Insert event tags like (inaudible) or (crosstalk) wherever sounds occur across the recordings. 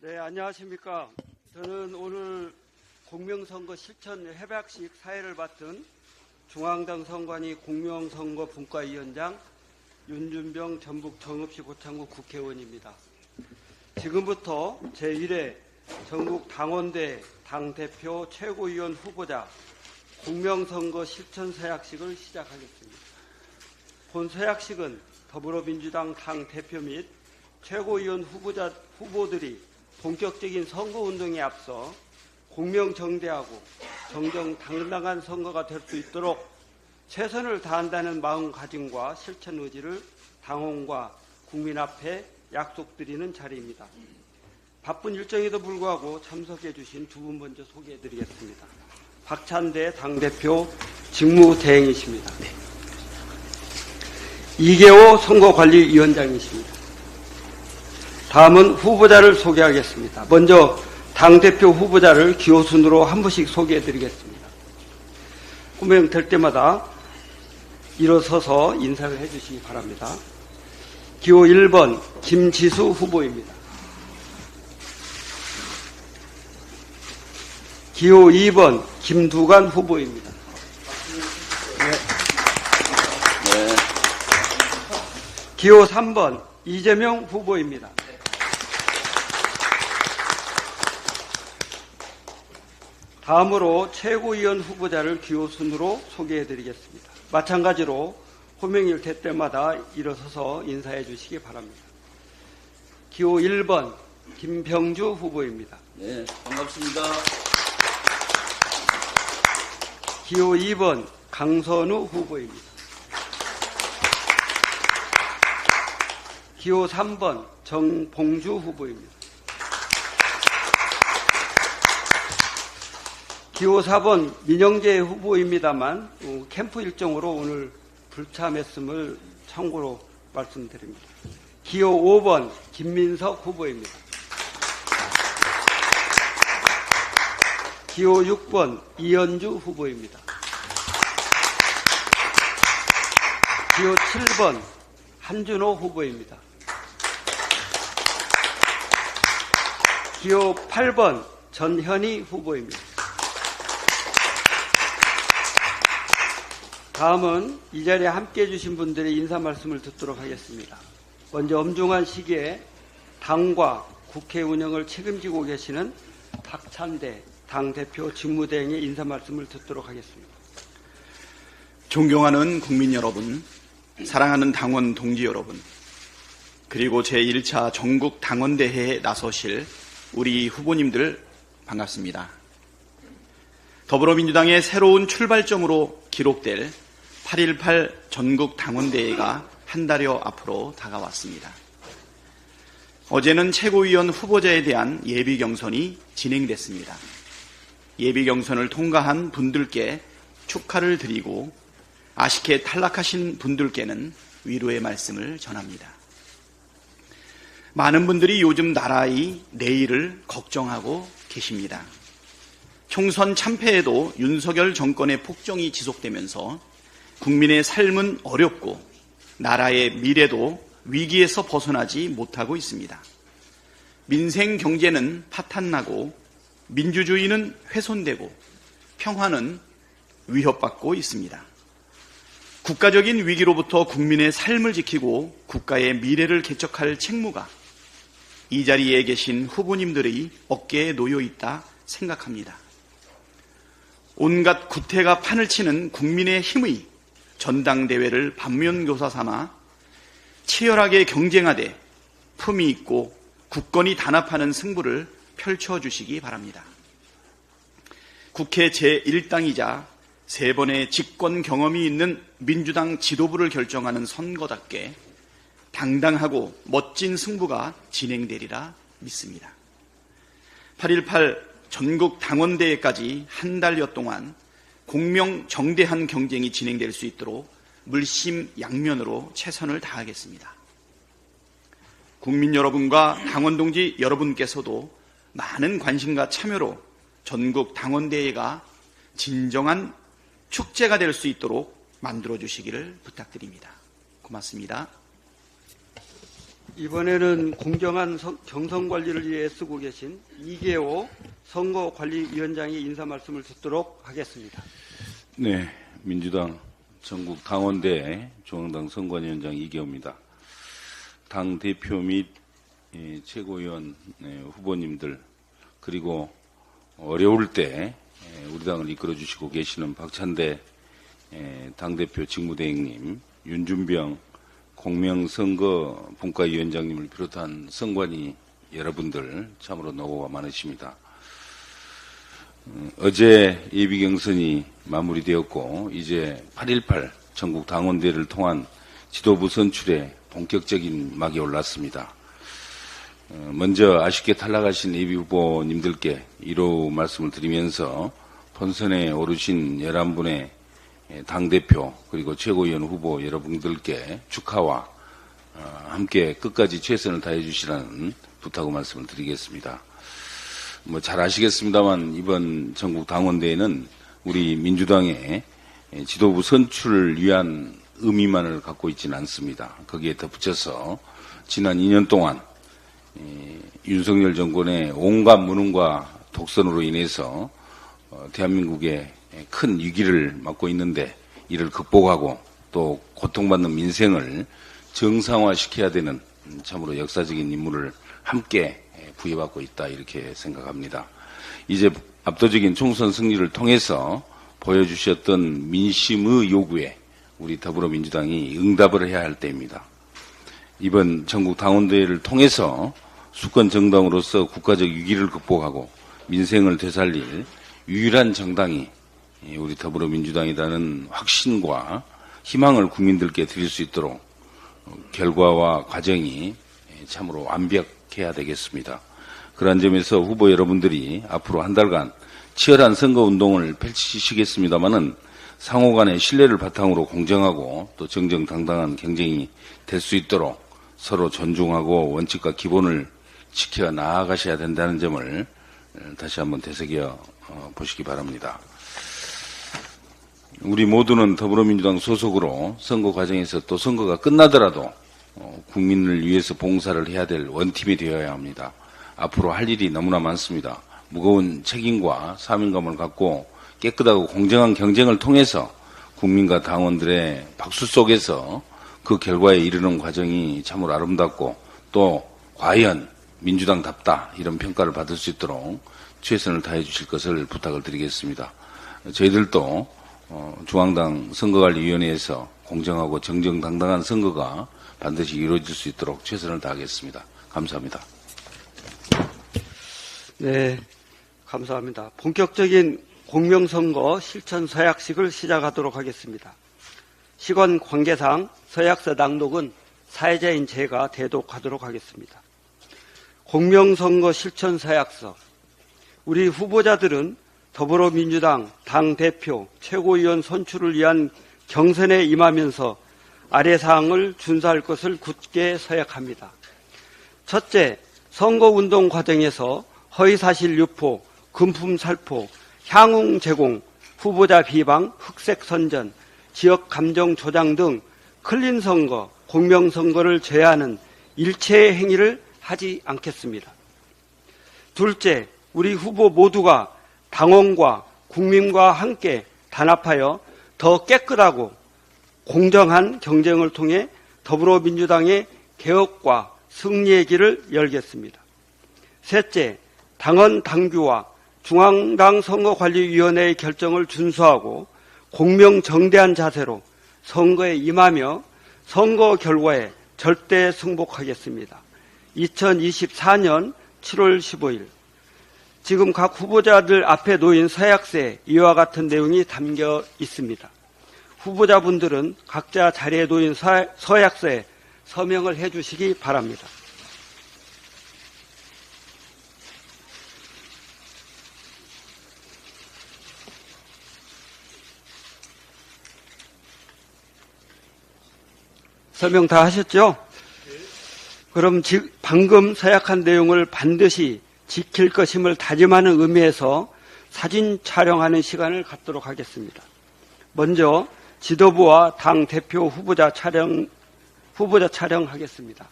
네, 안녕하십니까. 저는 오늘 공명선거 실천 협약식 사회를 맡은 중앙당 선관위 공명선거 분과위원장 윤준병 전북 정읍시 고창구 국회의원입니다. 지금부터 제1회 전국 당원대 당대표 최고위원 후보자 공명선거 실천 서약식을 시작하겠습니다. 본 서약식은 더불어민주당 당 대표 및 최고위원 후보자 후보들이 본격적인 선거 운동에 앞서 공명정대하고 정정당당한 선거가 될 수 있도록 최선을 다한다는 마음가짐과 실천 의지를 당원과 국민 앞에 약속드리는 자리입니다. 바쁜 일정에도 불구하고 참석해 주신 두 분 먼저 소개해 드리겠습니다. 박찬대 당대표 직무대행이십니다. 이계호 선거관리위원장이십니다. 다음은 후보자를 소개하겠습니다. 먼저 당대표 후보자를 기호순으로 한 분씩 소개해 드리겠습니다. 호명될 때마다 일어서서 인사를 해 주시기 바랍니다. 기호 1번 김지수 후보입니다. 기호 2번 김두관 후보입니다. 기호 3번 이재명 후보입니다. 다음으로 최고위원 후보자를 기호 순으로 소개해 드리겠습니다. 마찬가지로 호명일 될 때마다 일어서서 인사해 주시기 바랍니다. 기호 1번 김병주 후보입니다. 네, 반갑습니다. 기호 2번 강선우 후보입니다. 기호 3번 정봉주 후보입니다. 기호 4번 민영재 후보입니다만 어, 캠프 일정으로 오늘 불참했음을 참고로 말씀드립니다. 기호 5번 김민석 후보입니다. 기호 6번 이현주 후보입니다. 기호 7번 한준호 후보입니다. 기호 8번 전현희 후보입니다. 다음은 이 자리에 함께 해주신 분들의 인사 말씀을 듣도록 하겠습니다. 먼저 엄중한 시기에 당과 국회 운영을 책임지고 계시는 박찬대 당대표 직무대행의 인사 말씀을 듣도록 하겠습니다. 존경하는 국민 여러분, 사랑하는 당원 동지 여러분, 그리고 제1차 전국 당원대회에 나서실 우리 후보님들 반갑습니다. 더불어민주당의 새로운 출발점으로 기록될 8.18 전국 당원대회가 한 달여 앞으로 다가왔습니다. 어제는 최고위원 후보자에 대한 예비 경선이 진행됐습니다. 예비 경선을 통과한 분들께 축하를 드리고 아쉽게 탈락하신 분들께는 위로의 말씀을 전합니다. 많은 분들이 요즘 나라의 내일을 걱정하고 계십니다. 총선 참패에도 윤석열 정권의 폭정이 지속되면서 국민의 삶은 어렵고 나라의 미래도 위기에서 벗어나지 못하고 있습니다. 민생 경제는 파탄나고 민주주의는 훼손되고 평화는 위협받고 있습니다. 국가적인 위기로부터 국민의 삶을 지키고 국가의 미래를 개척할 책무가 이 자리에 계신 후보님들의 어깨에 놓여 있다 생각합니다. 온갖 구태가 판을 치는 국민의 힘의 전당대회를 반면교사 삼아 치열하게 경쟁하되 품위 있고 국권이 단합하는 승부를 펼쳐주시기 바랍니다. 국회 제1당이자 세 번의 집권 경험이 있는 민주당 지도부를 결정하는 선거답게 당당하고 멋진 승부가 진행되리라 믿습니다. 8.18 전국 당원대회까지 한 달여 동안 공명 정대한 경쟁이 진행될 수 있도록 물심양면으로 최선을 다하겠습니다. 국민 여러분과 당원 동지 여러분께서도 많은 관심과 참여로 전국 당원 대회가 진정한 축제가 될 수 있도록 만들어 주시기를 부탁드립니다. 고맙습니다. 이번에는 공정한 선- 경선 관리를 위해 쓰고 계신 이계호 선거관리위원장의 인사 말씀을 듣도록 하겠습니다. 네, 민주당 전국 당원대 중앙당 선관위원장 이계호입니다. 당 대표 및 예, 최고위원 예, 후보님들 그리고 어려울 때 예, 우리 당을 이끌어 주시고 계시는 박찬대 예, 당대표 직무대행님, 윤준병 공명선거 분과위원장님을 비롯한 선관위 여러분들 참으로 노고가 많으십니다. 어제 예비 경선이 마무리되었고 이제 8.18 전국 당원대를 통한 지도부 선출에 본격적인 막이 올랐습니다. 어, 먼저 아쉽게 탈락하신 예비 후보님들께 이로 말씀을 드리면서 본선에 오르신 11분의 당대표 그리고 최고위원 후보 여러분들께 축하와 어, 함께 끝까지 최선을 다해 주시라는 부탁의 말씀을 드리겠습니다. 뭐 잘 아시겠습니다만 이번 전국 당원대회는 우리 민주당의 지도부 선출을 위한 의미만을 갖고 있지는 않습니다. 거기에 덧붙여서 지난 2년 동안 이 윤석열 정권의 온갖 무능과 독선으로 인해서 어, 대한민국의 큰 위기를 맞고 있는데 이를 극복하고 또 고통받는 민생을 정상화시켜야 되는 음, 참으로 역사적인 임무를 함께 부여받고 있다 이렇게 생각합니다. 이제 압도적인 총선 승리를 통해서 보여주셨던 민심의 요구에 우리 더불어민주당이 응답을 해야 할 때입니다. 이번 전국 당원대회를 통해서 수권 정당으로서 국가적 위기를 극복하고 민생을 되살릴 유일한 정당이 우리 더불어민주당이라는 확신과 희망을 국민들께 드릴 수 있도록 결과와 과정이 참으로 완벽해야 되겠습니다. 그러한 점에서 후보 여러분들이 앞으로 한 달간 치열한 선거 운동을 펼치시겠습니다마는 상호 간의 신뢰를 바탕으로 공정하고 또 정정당당한 경쟁이 될 수 있도록 서로 존중하고 원칙과 기본을 지켜 나아가셔야 된다는 점을 다시 한번 되새겨 어, 보시기 바랍니다. 우리 모두는 더불어민주당 소속으로 선거 과정에서 또 선거가 끝나더라도 어, 국민을 위해서 봉사를 해야 될 원팀이 되어야 합니다. 앞으로 할 일이 너무나 많습니다. 무거운 책임과 사명감을 갖고 깨끗하고 공정한 경쟁을 통해서 국민과 당원들의 박수 속에서 그 결과에 이르는 과정이 참으로 아름답고 또 과연 민주당답다 이런 평가를 받을 수 있도록 최선을 다해 주실 것을 부탁을 드리겠습니다. 저희들도 어, 중앙당 선거관리위원회에서 공정하고 정정당당한 선거가 반드시 이루어질 수 있도록 최선을 다하겠습니다. 감사합니다. 네, 감사합니다. 본격적인 공명선거 실천 서약식을 시작하도록 하겠습니다. 시간 관계상 서약서 낭독은 사회자인 제가 대독하도록 하겠습니다. 공명선거 실천 서약서. 우리 후보자들은 더불어민주당 당 대표 최고위원 선출을 위한 경선에 임하면서 아래 사항을 준수할 것을 굳게 서약합니다. 첫째, 선거운동 과정에서 허위사실 유포, 금품 살포, 향응 제공, 후보자 비방, 흑색 선전, 지역 감정 조장 등 클린 선거, 공명 선거를 제하는 일체의 행위를 하지 않겠습니다. 둘째, 우리 후보 모두가 당원과 국민과 함께 단합하여 더 깨끗하고 공정한 경쟁을 통해 더불어민주당의 개혁과 승리의 길을 열겠습니다. 셋째, 당헌 당규와 중앙당 선거관리위원회의 결정을 준수하고 공명정대한 자세로 선거에 임하며 선거 결과에 절대 승복하겠습니다. 2024년 7월 15일 지금 각 후보자들 앞에 놓인 서약서에 이와 같은 내용이 담겨 있습니다. 후보자분들은 각자 자리에 놓인 서- 서약서에 서명을 해 주시기 바랍니다. 설명 다 하셨죠? 그럼 지- 방금 서약한 내용을 반드시 지킬 것임을 다짐하는 의미에서 사진 촬영하는 시간을 갖도록 하겠습니다. 먼저 지도부와 당 대표 후보자 촬영 후보자 촬영하겠습니다.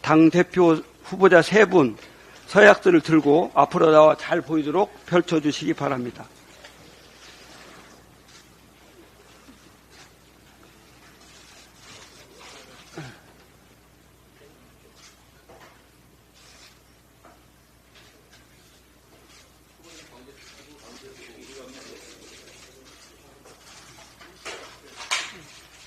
당 대표 후보자 세 분 서약서를 들고 앞으로 나와 잘 보이도록 펼쳐주시기 바랍니다.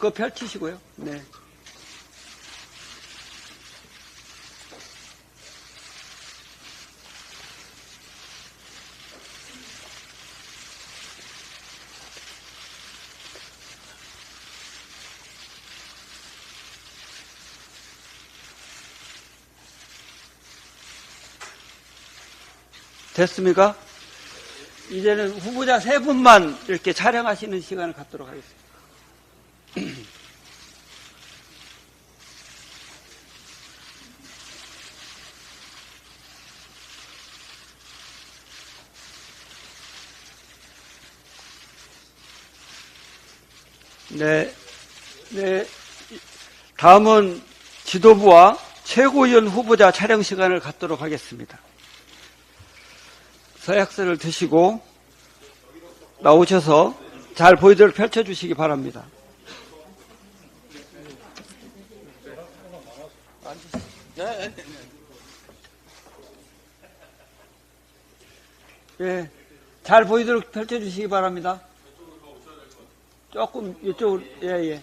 그거 펼치시고요. 네. 됐습니까? 이제는 후보자 세 분만 이렇게 촬영하시는 시간을 갖도록 하겠습니다. 네, 네. 다음은 지도부와 최고위원 후보자 촬영 시간을 갖도록 하겠습니다. 서약서를 드시고 나오셔서 잘 보이도록 펼쳐주시기 바랍니다. 예, 잘 보이도록 펼쳐주시기 바랍니다. 조금 이쪽으로, 예, 예.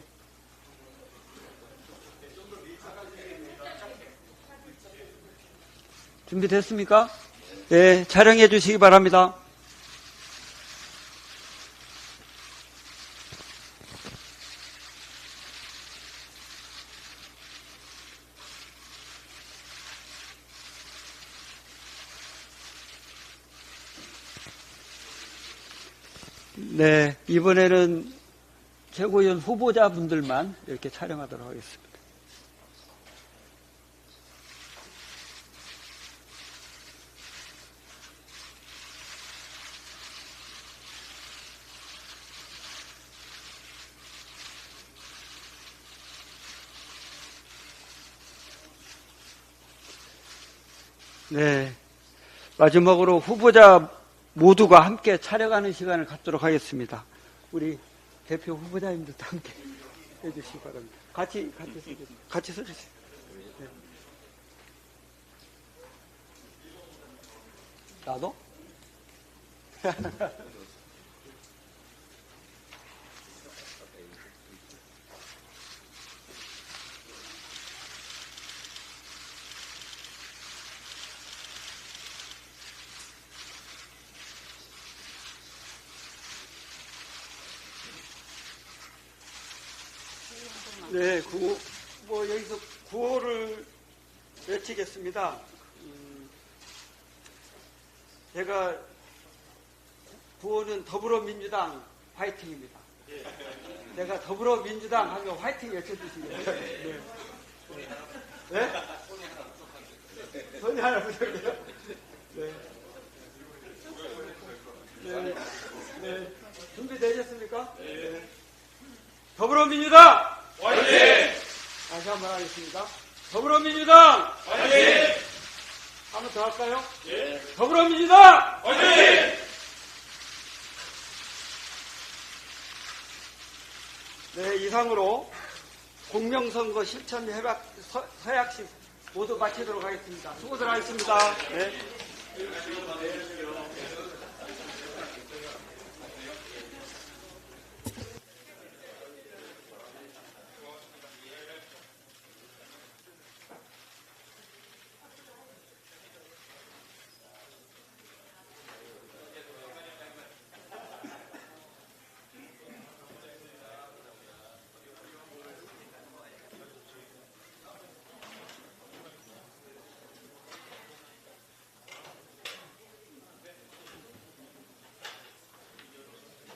준비됐습니까? 예, 촬영해 주시기 바랍니다. 네, 이번에는 최고위원 후보자분들만 이렇게 촬영하도록 하겠습니다. 네. 마지막으로 후보자 모두가 함께 촬영하는 시간을 갖도록 하겠습니다. 우리 대표 후보자님들도 함께 (laughs) 해주시기 바랍니다. 같이, 같이 서주세요. 같이 서주세요. 네. 나도? (laughs) 네, 구호, 뭐 여기서 구호를 외치겠습니다. 음, 제가 구호는 더불어민주당 화이팅입니다. 제가 더불어민주당 하면 화이팅 외쳐주시겠어요? 네. 네? 손이 하나 부족해요? 네. 네. 네. 준비되셨습니까? 네. 더불어민주당! 다시 한 번 하겠습니다. 더불어민주당! 화이팅! 한번 더 할까요? 예. 더불어민주당! 화이팅! 네, 이상으로 공명선거 실천 협약 서, 서약식 모두 마치도록 하겠습니다. 수고들 하셨습니다. 네.